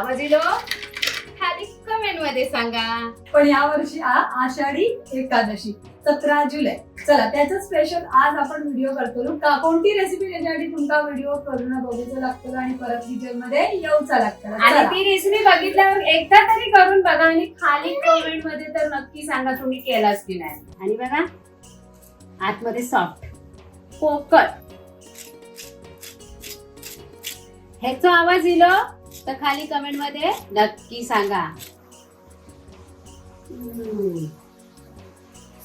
आवाज येलो खाली कमेंटमध्ये सांगा. पण या वर्षी आ आषाढी एकादशी सतरा जुलै. चला त्याचं स्पेशल आज आपण व्हिडिओ करतो. का कोणती रेसिपी त्याच्यासाठी तुमका व्हिडिओ करून बघूचं लागतं आणि परत किचनमध्ये येऊचा लागतं आणि चला. ती रेसिपी बघितल्यावर एकदा तरी करून बघा आणि खाली कमेंटमध्ये तर नक्की सांगा तुम्ही केलाच की नाही. आणि बघा आतमध्ये सॉफ्ट पोकळ. ह्याचा आवाज इलो. तर खाली कमेंटमध्ये नक्की सांगा.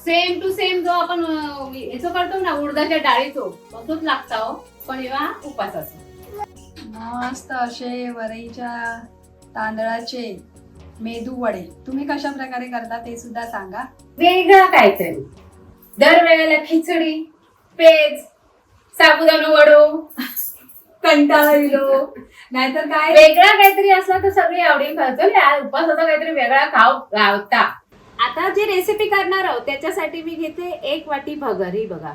सेम टू सेम जो आपण याचं करतो ना उडदाच्या डाळीचो तसंच लागता हो. पण एव्हा उपासाचा मस्त असे वरईच्या तांदळाचे मेदू वडे. तुम्ही कशा प्रकारे करता ते सुद्धा सांगा. वेगळं काहीतरी. दरवेळेला खिचडी पेज साबुदाणा वडो कंटाळा येलो हो. नाहीतर काय? वेगळा काहीतरी असला तर सगळी आवडीन खातो उपासाचा काहीतरी वेगळा खाव गावता आता जी रेसिपी करणार आहोत त्याच्यासाठी मी घेते एक वाटी भगर. ही बघा.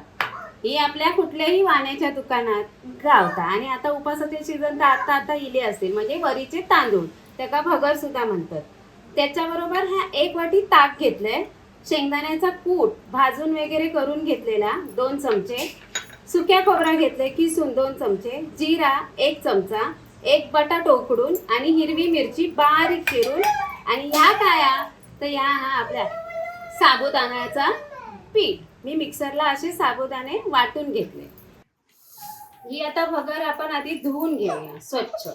ही आपल्या कुठल्याही वाण्याच्या दुकानात गावता. आणि आता उपासाचे सीझन तर आता आता इले असतील म्हणजे वरीचे तांदूळ. त्याका भगर सुद्धा म्हणतात. त्याच्याबरोबर हा एक वाटी ताक घेतलंय. शेंगदाण्याचा कूट भाजून वगैरे करून घेतलेला. दोन चमचे. सुक्या खोबरा घेतले की सुन दोन चमचे जिरा एक चमचा एक बटाटो उकडून आणि हिरवी मिरची बारीक चिरून. आणि ह्या काया तर ह्या हा आपल्या साबुदाण्याचा पीठ. मी मिक्सरला असे साबुदाणे वाटून घेतले. ही आता भगर आपण आधी धुवून घेऊया स्वच्छ.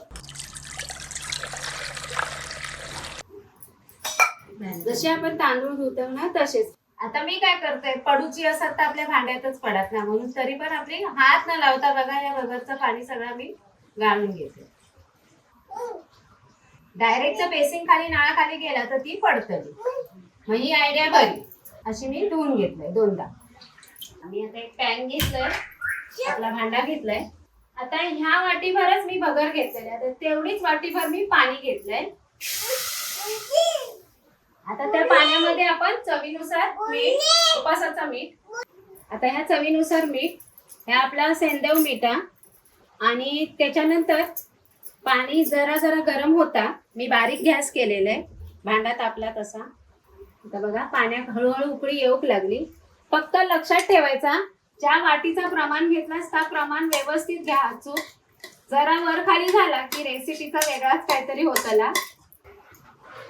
जसे आपण तांदूळ धुतो ना तसेच. आता मी काय करते पडूची असत तर आपल्या भांड्यातच पडत ना म्हणून तरी पण आपली हात न लावता बघा या भगरचं पाणी सगळं मी गाळून घेते. डायरेक्टचं बेसिंग खाली नाळाखाली गेला तर ती पडतली मग ही आयडिया बरी. अशी मी धुवून घेतलंय दोनदा. आणि आता एक पॅन घेतलंय आपला भांडा घेतलाय. आता ह्या वाटीभरच मी भगर घेतलेली आता तेवढीच वाटीभर मी पाणी घेतलंय. आता त्या पाण्यामध्ये आपण चवीनुसार मीठ उपासाचा मीठ. आता ह्या चवीनुसार मीठ ह्या आपला सेंदव मिठा आणि त्याच्यानंतर पाणी जरा जरा गरम होता. मी बारीक गॅस केलेला आहे. भांडा तापला तसा. आता बघा पाण्यात हळूहळू उकळी येऊक लागली. फक्त लक्षात ठेवायचा ज्या वाटीचा प्रमाण घेतलास त्या प्रमाण व्यवस्थित घ्या. अचूक जरा वर खाली झाला की रेसिपीचा वेगळाच काहीतरी होतला.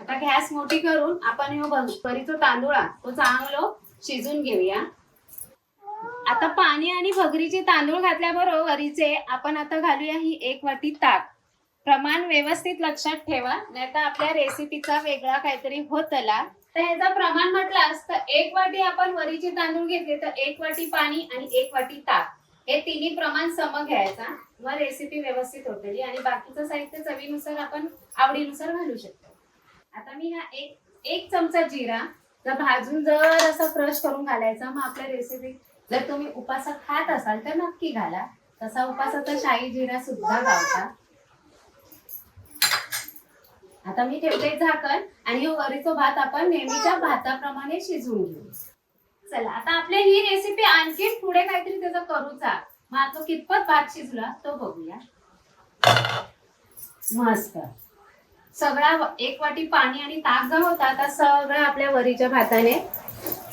आता गॅस मोठी करून आपण ह्यो भ- तांदूळ तो चांगलो शिजून घेऊया. आता पाणी आणि भगरीचे तांदूळ घातल्याबरोबर वरीचे आपण आता घालूया ही एक वाटी ताक. प्रमाण व्यवस्थित लक्षात ठेवा नाहीतर आपल्या रेसिपीचा वेगळा काहीतरी होतला. तर ह्याचा प्रमाण म्हटलास तर एक वाटी आपण वरीचे तांदूळ घेतले तर एक वाटी पाणी आणि एक वाटी ताक. हे तिन्ही प्रमाण सम घ्यायचा. मग रेसिपी व्यवस्थित होतली आणि बाकीचं साहित्य चवीनुसार आपण आवडीनुसार घालू शकतो. आता मी हा एक एक चमचा जिरा जर भाजून जर असं क्रश करून घालायचा मग आपल्या रेसिपी जर तुम्ही उपासा खात असाल तर नक्की घाला. तसा उपासाचा शाही जिरा सुद्धा घालता आता मी ठेवते झाकण आणि हो वरीचा भात आपण नेहमीच्या भाताप्रमाणे शिजवून घेऊ. चला आता आपल्या ही रेसिपी आणखी पुढे काहीतरी त्याचा करूचा. मग आता कितपत भात शिजला तो बघूया. मस्त. सगळा एक वाटी पाणी आणि ताक जो होता आता सगळं आपल्या वरीच्या भाताने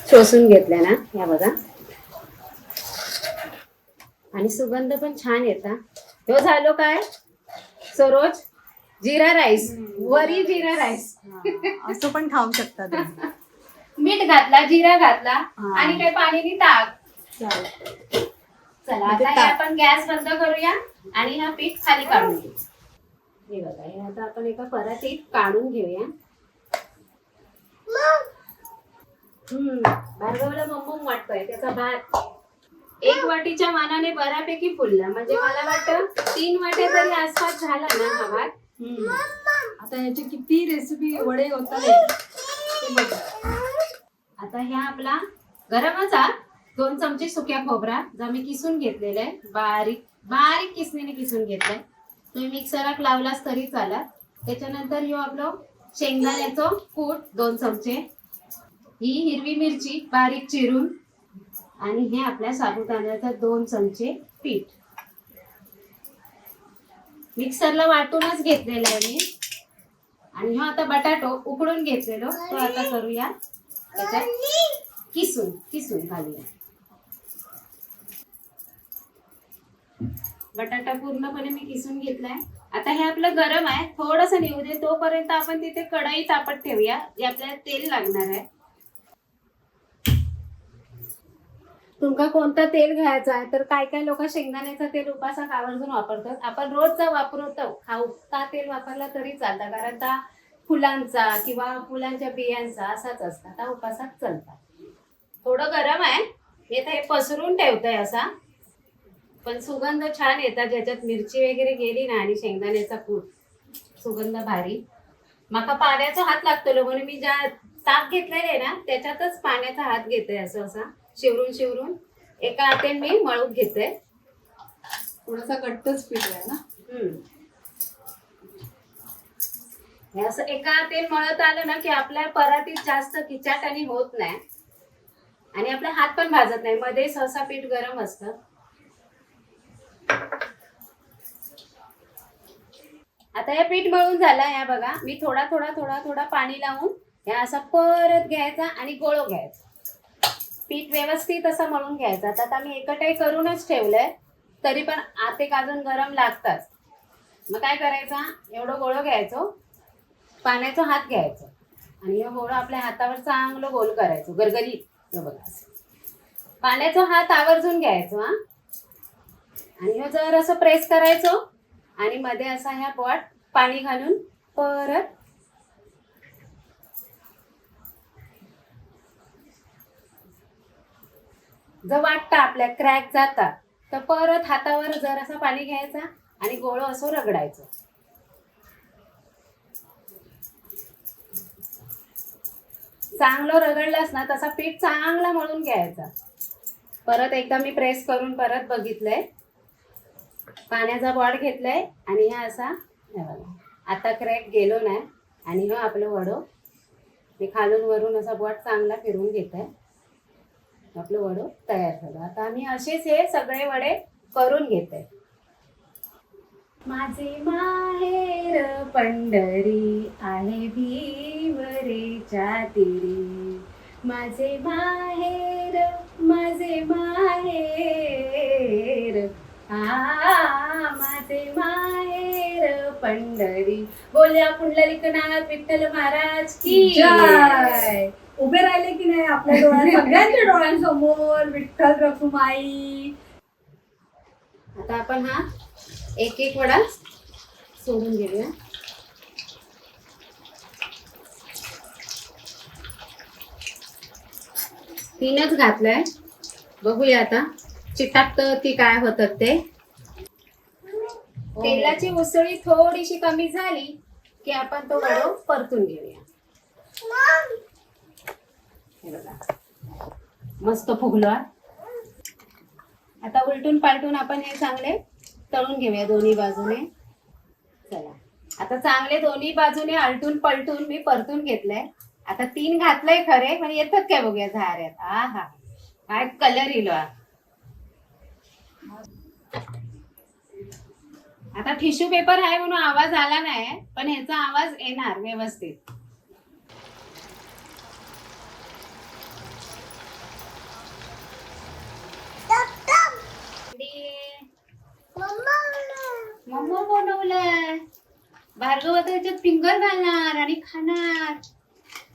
शोषून घेतल्या ना या बघा. आणि सुगंध पण छान येता. तो झालो काय? सरोज जिरा राईस. वरी जिरा राईस. असं पण खाऊ शकता तुम्ही. मीठ घातला जिरा घातला हा. आणि काही पाणी ताक. चालेल. चला म्हणजे आता हे ताक. आपण गॅस बंद करूया आणि हा पीठ खाली काढून घेऊ. हे बघा हे आता आपण एका परातीत काढून घेऊया. हम्म भार्गवला मम्मम वाटतोय त्याचा भात. एक वाटीच्या मानाने बऱ्यापैकी फुलला. म्हणजे मला वाटतं तीन वाट्या तरी आसपास झाला ना हा भात. हम्म. आता याची किती रेसिपी वडे होतात ते बघा. आता ह्या आपला गरमचा दोन चमचे सुक्या खोबरा जो मी किसून घेतलेला आहे. बारीक बारीक किसणीने किसून घेतलाय. तुम्ही मिक्सरात लावलास तरी चालत. त्याच्यानंतर ह्यो आपलं शेंगदाण्याचं कूट दोन चमचे. ही हिरवी मिरची बारीक चिरून. आणि हे आपल्या साबुदाण्याचं दोन चमचे पीठ. मिक्सरला वाटूनच घेतलेलं आहे मी. आणि हा आता बटाटो उकडून घेतलेलो. तो आता करूया. त्याच्यात किसून किसून घालूया. बटाटा पूर्णपणे मी किसून घेतलाय. आता हे आपलं गरम आहे. थोडस निघू दे. तोपर्यंत आपण तिथे कढई तापत ठेवूया. जे आपल्याला तेल लागणार आहे. तुमका कोणतं तेल घ्यायचं आहे? तर काय काय लोक शेंगदाण्याचं तेल उपासाक आवर्जून वापरतात. आपण रोजचा वापरतो. खाऊ का तेल वापरला तरी चालतं. कारण त्या फुलांचा किंवा फुलांच्या बियांचा असाच असतात त्या उपासात चालतात. थोडं गरम आहे. मी हे पसरून ठेवतोय असा. पण सुगंध छान येतात ज्याच्यात मिरची वगैरे गेली ना आणि शेंगदाण्याचा कूट सुगंध भारी. माका पाण्याचा हात लागतो म्हणून मी ज्या ताक घेतलेले आहे ना त्याच्यातच पाण्याचा हात घेते असं असा. शिवरून शिवरून. एका हाते मी मळून घेते. थोडासा घट्टच पीठ आहे ना? हम्म. हे असं एका हाते मळत आलं ना की आपल्या परातीत जास्त किचाट आणि होत नाही. आणि आपला हात पण भाजत नाही. मध्ये सहसा पीठ गरम असतं. आता हे पीठ मळून झालं या बघा. मी थोडा थोडा थोडा थोडा पाणी लावून ह्या असा परत घ्यायचा आणि गोळो घ्यायचा. पीठ व्यवस्थित असं मळून घ्यायचं. आता आता मी एकटाई करूनच ठेवलंय तरी पण आते काजून गरम लागतात. मग काय करायचा? एवढं गोळं घ्यायचो. पाण्याचा हात घ्यायचो. आणि हे गोळं आपल्या हातावर चांगलं गोल करायचो. गरगरी बघा पाण्याचा हात आवर्जून घ्यायचो हा. आणि हे जर असं प्रेस करायचो. आणि मध्ये असा ह्या पॉट पाणी घालून परत जर वाटतं आपल्या क्रॅक जातात तर परत हातावर जर असा पाणी घ्यायचा आणि गोळ असं रगडायचं. चांगलं रगडलास ना तसा पीठ चांगला मळून घ्यायचा. परत एकदा मी प्रेस करून परत बघितलंय. पाण्याचा बॉड घेतलाय आणि हा असा आता क्रॅक गेलो नाही. आणि हा आपलं वडो. मी खालून वरून असा बॉट चांगला फिरवून घेत आहे आपलं वडो तयार झालं. आता आम्ही असेच हे सगळे वडे करून घेत आहे माझे माहेर पंढरी आहे भीवरेच्या तिरी. माझे माहेर माझे माहेर माझे माहेर पंढरी. बोल्या पुंडलिकनाथ विठ्ठल महाराज की जय. उभे राहिले की नाही आपल्या डोळ्या सगळ्यांच्या डोळ्यांसमोर विठ्ठल रखुमाई. आता आपण हा एक एक वडा सोडून घेऊया. तीनच घातलंय. बघूया आता. चितात ती काय होतात ते? हो. तेलाची उसळी थोडीशी कमी झाली की आपण तो वडो परतून घेऊया. मस्त फुगलो आता उलटून पालटून आपण हे चांगले तळून घेऊया दोन्ही बाजूने. चला. आता चांगले दोन्ही बाजूने आलटून पलटून मी परतून घेतलंय. आता तीन घातलंय खरे पण येतात काय बघूया झाऱ्यात. आ हा काय कलर इलो आता टिश्यू पेपर आहे म्हणून आवाज आला नाही पण ह्याचा आवाज येणार व्यवस्थित. मम्मा बनवलंय. भार्गव आता त्याच्यात फिंगर घालणार आणि खाणार.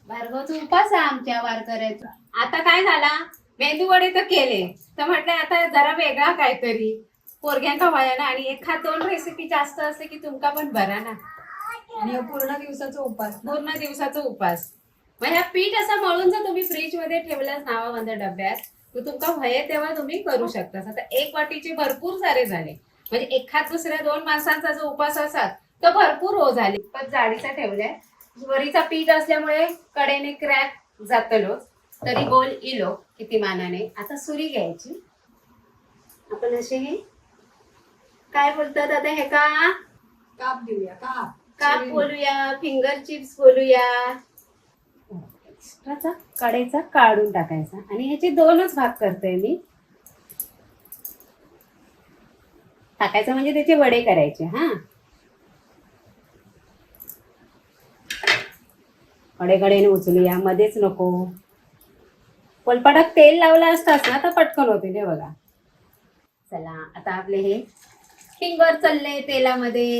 भार्गवचा उपास आहे आमच्या वारकऱ्याचा आता काय झाला? मेंदू वडे तर केले. तर म्हटलं आता जरा वेगळा काहीतरी. पोरग्यांका व्हाया ना आणि एखाद दोन रेसिपी जास्त असले की तुमका पण बरा ना. आणि पूर्ण दिवसाचा उपास. पूर्ण दिवसाचा उपास. मग ह्या पीठ असं मळून जर तुम्ही फ्रीजमध्ये ठेवल्यास नावाबंद डब्यात तर तुमका भये तेव्हा तुम्ही करू शकता आता एक वाटीचे भरपूर सारे झाले. म्हणजे एखाद दुसऱ्या दोन माणसांचा जो उपास असाल तर भरपूर हो झाले. पण जाडीचा ठेवलाय. वरीचा पीठ असल्यामुळे कडेने क्रॅक जातलो तरी गोल इलो किती मानाने. आता सुरी घ्यायची. आपण असे हे काय बोलतात आता हे का? काप देऊया काप. काप बोलूया फिंगर चिप्स बोलूया. एक्स्ट्राचा कडेचा काढून टाकायचा. आणि ह्याचे दोनच भाग करते मी. टाकायचं म्हणजे त्याचे वडे करायचे हा. कडेकडेने उचलूया मध्येच नको. पलपटात तेल लावलं असतास ना तर पटकन होते ते बघा. चला आता आपले हे फिंगर चालले तेलामध्ये.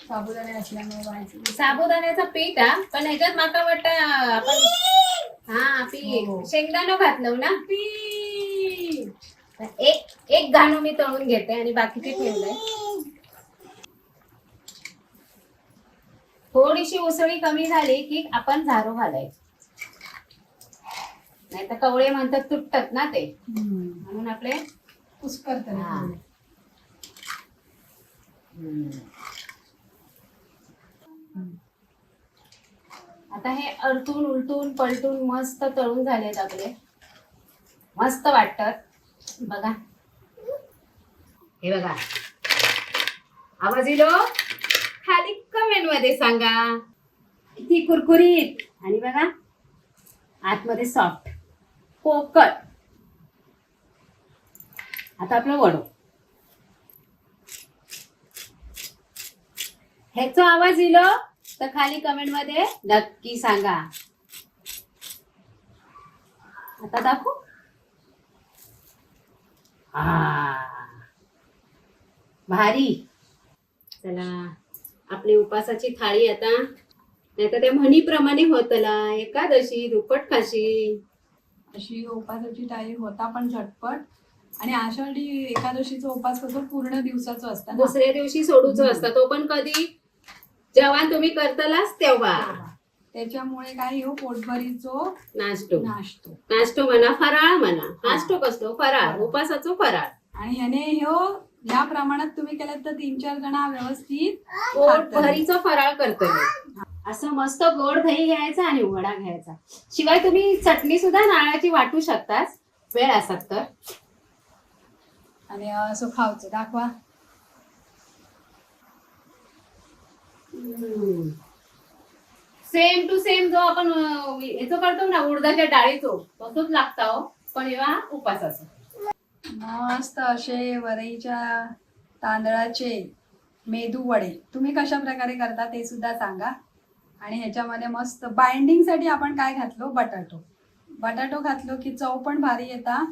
साबुदाणे असल्यामुळे साबुदाण्याचं पीठ हा? पण ह्याच्यात माका वाटतं आपण हा हो. पीठ शेंगदाणं घातलं ना? पीठ. एक एक घाणू मी तळून घेते आणि बाकीचे ठेवलंय. थोडीशी उसळी कमी झाली की आपण झारू घालायची. नाही तर कवळे म्हणतात तुटतात ना ते. म्हणून आपले हा. थोडं. आता हे अडतून उलटून पलटून मस्त तळून झालेत आपले. मस्त वाटतात. बघा. हे बघा. आवाज येलो खाली कमेंटमध्ये सांगा. किती कुरकुरीत. आणि बघा आतमध्ये सॉफ्ट पोकळ आता आपलं वडो. ह्याचा आवाज इलो हो. तर खाली कमेंटमध्ये नक्की सांगा. आता दाखवू? भारी. चला आपली उपासाची थाळी आता. नाही तर त्या म्हणीप्रमाणे होतला एकादशी दुप्पट खाशी. अशी उपासाची टाळी होता पण झटपट. आणि आषाढी एकादशीचा उपास कसं पूर्ण दिवसाचा असतं ना. दुसऱ्या दिवशी सोडूचं असतं. तो पण कधी जेव्हा तुम्ही करतलाच तेव्हा. त्याच्यामुळे काय हो पोटभरीचो नाश्तो नाश्तो नाश्तो म्हणा फराळ म्हणा. नाश्तो कसतो? फराळ उपासाचो फराळ. आणि ह्याने ह्यो या प्रमाणात तुम्ही केलं तर तीन चार जण व्यवस्थित पोट खातात. भरीचं फराळ करतो असं मस्त गोड दही घ्यायचा आणि वडा घ्यायचा. शिवाय तुम्ही चटणी सुद्धा नारळाची वाटू शकताच. वेळ असत तर. आणि असं खावचं दाखवा. सेम टू सेम जो आपण याचं करतो ना उडदाच्या डाळीचो तसंच लागता हो पण एव्हा उपासाचं. मस्त असे वरईच्या तांदळाचे मेदू वडे. तुम्ही कशा प्रकारे करता ते सुद्धा सांगा. आणि ह्याच्यामध्ये मस्त बाइंडिंगसाठी आपण काय घातलो? बटाटो. बटाटो घातलो की चव पण भारी येता.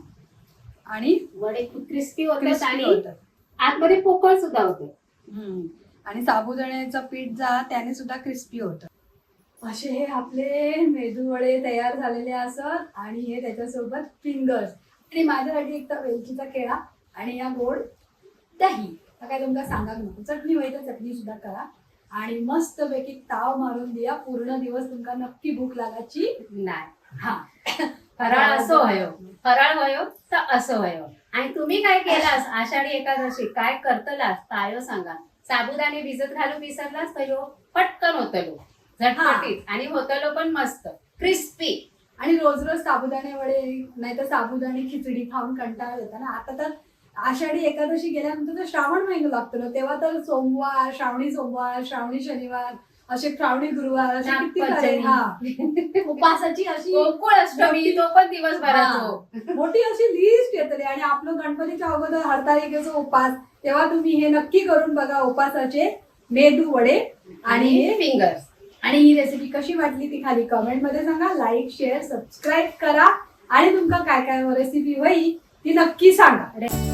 आणि वडे खूप क्रिस्पी होतात crispy आणि होतात. आतमध्ये पोकळ सुद्धा होते. हम्म. आणि साबुदाण्याचं पीठ जा त्याने सुद्धा क्रिस्पी होतं. असे हे आपले मेदू वडे तयार झालेले असत आणि हे त्याच्यासोबत फिंगर्स. आणि माझ्यासाठी एक तर वेलचीचा केळा आणि या गोड दही. आता काय तुमका सांगा नको चटणी होई तर चटणी सुद्धा करा. आणि मस्त पैकी ताव मारून द्या. पूर्ण दिवस तुमका नक्की भूक लागायची नाही. हा. फराळ असो होयो. फराळ होयो तर असं होयो. आणि तुम्ही काय केलास? आषाढी एकादशी. काय करतलास? तायो सांगा. साबुदाणे भिजत घालू विसरलास तर ह्यो पटकन होतलो. झटपटीत. आणि होतलो पण मस्त. क्रिस्पी. आणि रोज रोज साबुदाणे वडे नाही तर साबुदाणे खिचडी खाऊन कंटाळा येतो ना आता तर आषाढी एकादशी गेल्यानंतर तर श्रावण महिना लागतो ना. तेव्हा तर सोमवार श्रावणी सोमवार श्रावणी शनिवार असे श्रावणी गुरुवार असे किती सारे हा. उपासाची अशी तो पण दिवसभराचो. मोठी अशी लिस्ट येतली आणि आपलं गणपतीच्या अगोदर हरतालिकेचा उपास तेव्हा तुम्ही हे नक्की करून बघा उपासाचे मेदू वडे आणि हे फिंगर्स आणि ही रेसिपी कशी वाटली ती खाली कमेंटमध्ये सांगा. लाईक शेअर सबस्क्राईब करा. आणि तुमका काय काय रेसिपी होई ती नक्की सांगा.